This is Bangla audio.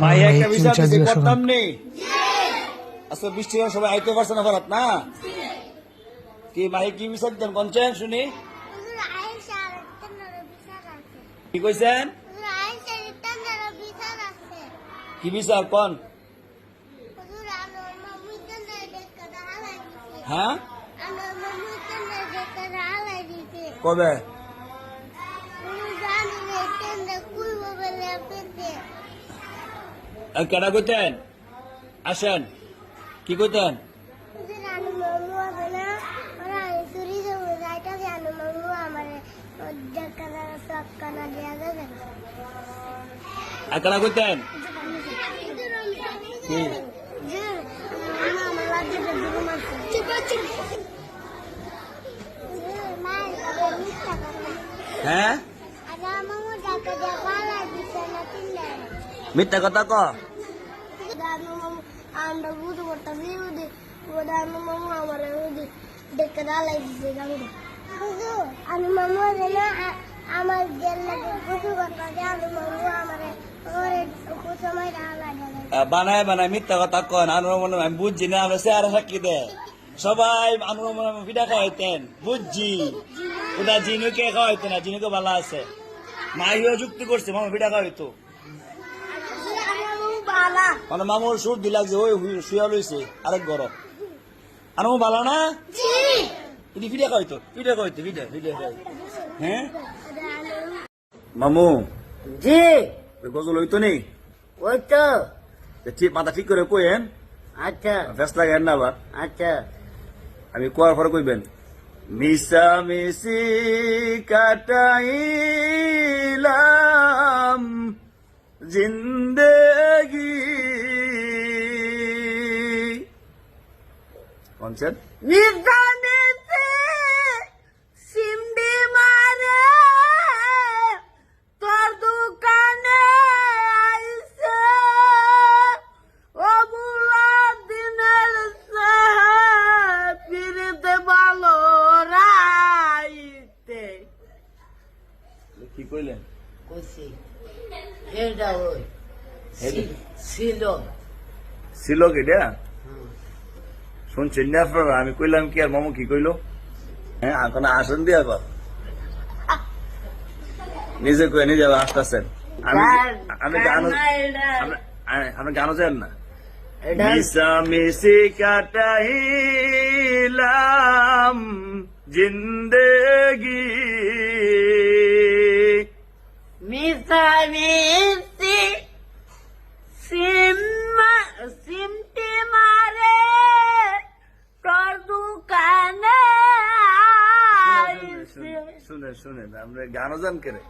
ভাই ভাই একটা তিন বিষয় চার দিতে জিজ্ঞাসা করতাম নেই। আজকে বৃষ্টি সবাই আইতে পারছে না ভারত না? কি ভাই কি শুনি? কি কইছেন? কি বিচার কন? হ্যাঁ? কবে? কেডা কইতেন আসেন কি কইতেন হুজুর আনু মামু আছে না ওরা চুরি যাবো যাইটা যে আনু মামু আমারে দেখা সব কানা দেয়া যাবে না আর কেডা কইতেন কি হ্যাঁ মিথ্যা কথা ক আমরা বানায় বানায় মিথ্যা কথা কন আনুর মনে আমি বুঝছি না আমরা স্যার সাক্ষী দে। সবাই আনুর মনে পিঠা খাওয়াইতেন বুঝছি। ওটা জিনুকে খাওয়াইতো না জিনুকে ভালো আছে। মাইও যুক্তি করছে মামা পিঠা খাওয়াইতো। মানে মামুর সুর দিলাক যে ওই শুয়া লইছে আরেক গরম আনু ভালো না? খাওয়াইতো পিঠা পিঠা খাওয়াইতো হ্যাঁ মামু। জি। গজল হইতো নেই ওই তো। ঠিক মাথা ঠিক করে কইেন আচ্ছা। ফেস লাগেন না আবার আচ্ছা। আমি কোয়ার পরে কইবেন মিশা মিশি কাটাইলাম জিন্দেগি রাইতে। কি কইলেন? কইছি এটা ওই? ছিল ছিল কিটা শুনছেন না আপনারা আমি কইলাম কি আর মামু কি কইলো? হ্যাঁ এখন আসন দিয়া কর। নিজে কয়ে নিজে আসতেছেন। আমি আমি গান আপনি- আপনি গানও চান না? এটা মিশা মিশি কাটাইলাম জিন্দেগি। মিসামিসি দোকানে আইছে। শুনে শুনে আমরা গানও জান কেরে